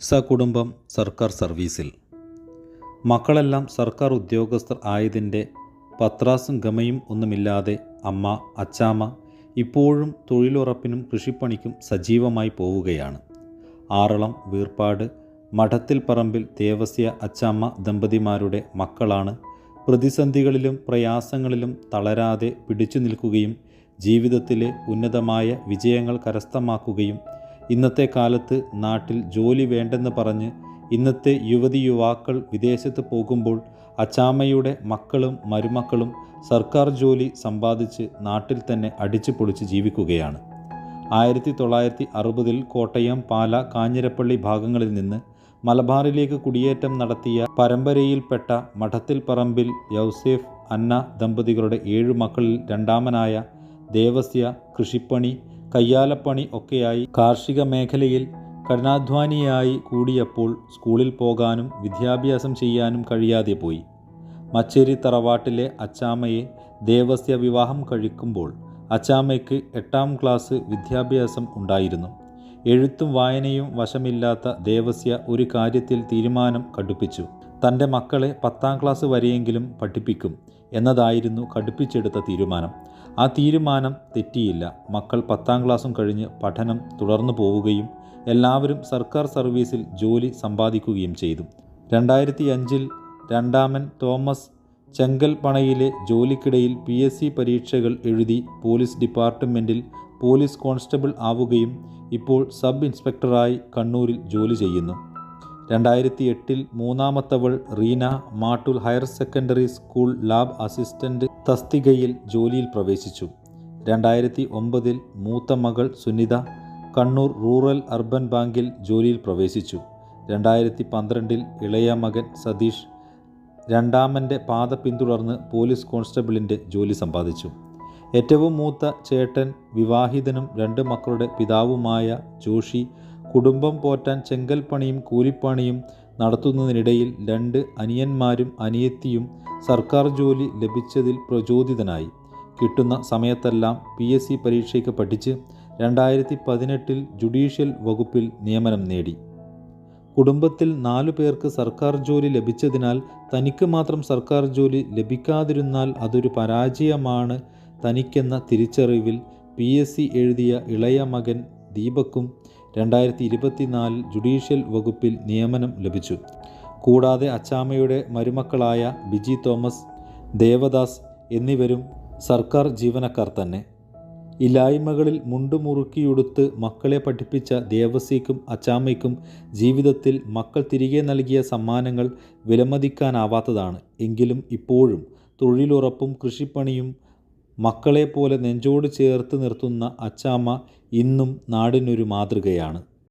സകുടുംബം സർക്കാർ സർവീസിൽ. മക്കളെല്ലാം സർക്കാർ ഉദ്യോഗസ്ഥർ ആയതിന്റെ പത്രാസും ഗമയും ഒന്നുമില്ലാതെ അമ്മ അച്ചാമ്മ ഇപ്പോഴും തൊഴിലുറപ്പിനും കൃഷിപ്പണിക്കും സജീവമായി പോവുകയാണ്. ആറളം വീർപ്പാട് മഠത്തിൽ പറമ്പിൽ ദേവസ്യ അച്ചാമ്മ ദമ്പതിമാരുടെ മക്കളാണ്. പ്രതിസന്ധികളിലും പ്രയാസങ്ങളിലും തളരാതെ പിടിച്ചു നിൽക്കുകയും ജീവിതത്തിലെ ഉന്നതമായ വിജയങ്ങൾ കരസ്ഥമാക്കുകയും ഇന്നത്തെ കാലത്ത് നാട്ടിൽ ജോലി വേണ്ടെന്ന് പറഞ്ഞ് ഇന്നത്തെ യുവതി യുവാക്കൾ വിദേശത്ത് പോകുമ്പോൾ അച്ചാമ്മയുടെ മക്കളും മരുമക്കളും സർക്കാർ ജോലി സമ്പാദിച്ച് നാട്ടിൽ തന്നെ അടിച്ചു പൊളിച്ച് ജീവിക്കുകയാണ്. ആയിരത്തി തൊള്ളായിരത്തി അറുപതിൽ കോട്ടയം പാല കാഞ്ഞിരപ്പള്ളി ഭാഗങ്ങളിൽ നിന്ന് മലബാറിലേക്ക് കുടിയേറ്റം നടത്തിയ പരമ്പരയിൽപ്പെട്ട മഠത്തിൽ പറമ്പിൽ യൗസേഫ് അന്ന ദമ്പതികളുടെ ഏഴു മക്കളിൽ രണ്ടാമനായ ദേവസ്യ കൃഷിപ്പണി കയ്യാലപ്പണി ഒക്കെയായി കാർഷിക മേഖലയിൽ കഠിനാധ്വാനിയായി കൂടിയപ്പോൾ സ്കൂളിൽ പോകാനും വിദ്യാഭ്യാസം ചെയ്യാനും കഴിയാതെ പോയി. മച്ചേരി തറവാട്ടിലെ അച്ചാമ്മയെ ദേവസ്യ വിവാഹം കഴിക്കുമ്പോൾ അച്ചാമ്മയ്ക്ക് എട്ടാം ക്ലാസ് വിദ്യാഭ്യാസം ഉണ്ടായിരുന്നു. എഴുത്തും വായനയും വശമില്ലാത്ത ദേവസ്യ ഒരു കാര്യത്തിൽ തീരുമാനം കടുപ്പിച്ചു. തന്റെ മക്കളെ പത്താം ക്ലാസ് വരെയെങ്കിലും പഠിപ്പിക്കും എന്നതായിരുന്നു കടുപ്പിച്ചെടുത്ത തീരുമാനം. ആ തീരുമാനം തെറ്റിയില്ല. മക്കൾ പത്താം ക്ലാസ്സും കഴിഞ്ഞ് പഠനം തുടർന്നു പോവുകയും എല്ലാവരും സർക്കാർ സർവീസിൽ ജോലി സമ്പാദിക്കുകയും ചെയ്തു. രണ്ടായിരത്തി അഞ്ചിൽ രണ്ടാമൻ തോമസ് ചെങ്കൽപ്പണയിലെ ജോലിക്കിടയിൽ പി എസ് സി പരീക്ഷകൾ എഴുതി പോലീസ് ഡിപ്പാർട്ട്മെന്റിൽ പോലീസ് കോൺസ്റ്റബിൾ ആവുകയും ഇപ്പോൾ സബ് ഇൻസ്പെക്ടറായി കണ്ണൂരിൽ ജോലി ചെയ്യുന്നു. രണ്ടായിരത്തി എട്ടിൽ മൂന്നാമത്തവൾ Reena Mattool higher secondary school lab assistant തസ്തികയിൽ ജോലിയിൽ പ്രവേശിച്ചു. രണ്ടായിരത്തി ഒമ്പതിൽ മൂത്ത മകൾ സുനിത കണ്ണൂർ റൂറൽ അർബൻ ബാങ്കിൽ ജോലിയിൽ പ്രവേശിച്ചു. രണ്ടായിരത്തി പന്ത്രണ്ടിൽ ഇളയ മകൻ സതീഷ് രണ്ടാമന്റെ പാത പിന്തുടർന്ന് പോലീസ് കോൺസ്റ്റബിളിന്റെ ജോലി സമ്പാദിച്ചു. ഏറ്റവും മൂത്ത ചേട്ടൻ വിവാഹിതനും രണ്ട് മക്കളുടെ പിതാവുമായ ജോഷി കുടുംബം പോറ്റാൻ ചെങ്കൽപ്പണിയും കൂലിപ്പണിയും നടത്തുന്നതിനിടയിൽ രണ്ട് അനിയന്മാരും അനിയത്തിയും സർക്കാർ ജോലി ലഭിച്ചതിൽ പ്രചോദിതനായി. കിട്ടുന്ന സമയത്തെല്ലാം പി എസ് സി പരീക്ഷയ്ക്ക് പഠിച്ച് രണ്ടായിരത്തി പതിനെട്ടിൽ ജുഡീഷ്യൽ വകുപ്പിൽ നിയമനം നേടി. കുടുംബത്തിൽ നാലു പേർക്ക് സർക്കാർ ജോലി ലഭിച്ചതിനാൽ തനിക്ക് മാത്രം സർക്കാർ ജോലി ലഭിക്കാതിരുന്നാൽ അതൊരു പരാജയമാണ് തനിക്കെന്ന തിരിച്ചറിവിൽ പി എസ് സി എഴുതിയ ഇളയ മകൻ ദീപക്കും രണ്ടായിരത്തി ഇരുപത്തിനാലിൽ ജുഡീഷ്യൽ വകുപ്പിൽ നിയമനം ലഭിച്ചു. കൂടാതെ അച്ചാമ്മയുടെ മരുമക്കളായ ബിജി തോമസ് ദേവദാസ് എന്നിവരും സർക്കാർ ജീവനക്കാർ തന്നെ. ഇല്ലായ്മകളിൽ മുണ്ടുമുറുക്കിയുടുത്ത് മക്കളെ പഠിപ്പിച്ച ദേവസിക്കും അച്ചാമ്മയ്ക്കും ജീവിതത്തിൽ മക്കൾ തിരികെ നൽകിയ സമ്മാനങ്ങൾ വിലമതിക്കാനാവാത്തതാണ്. എങ്കിലും ഇപ്പോഴും തൊഴിലുറപ്പും കൃഷിപ്പണിയും മക്കളെപ്പോലെ നെഞ്ചോട് ചേർത്ത് നിർത്തുന്ന അച്ചാമ്മ ഇന്നും നാടിനൊരു മാതൃകയാണ്.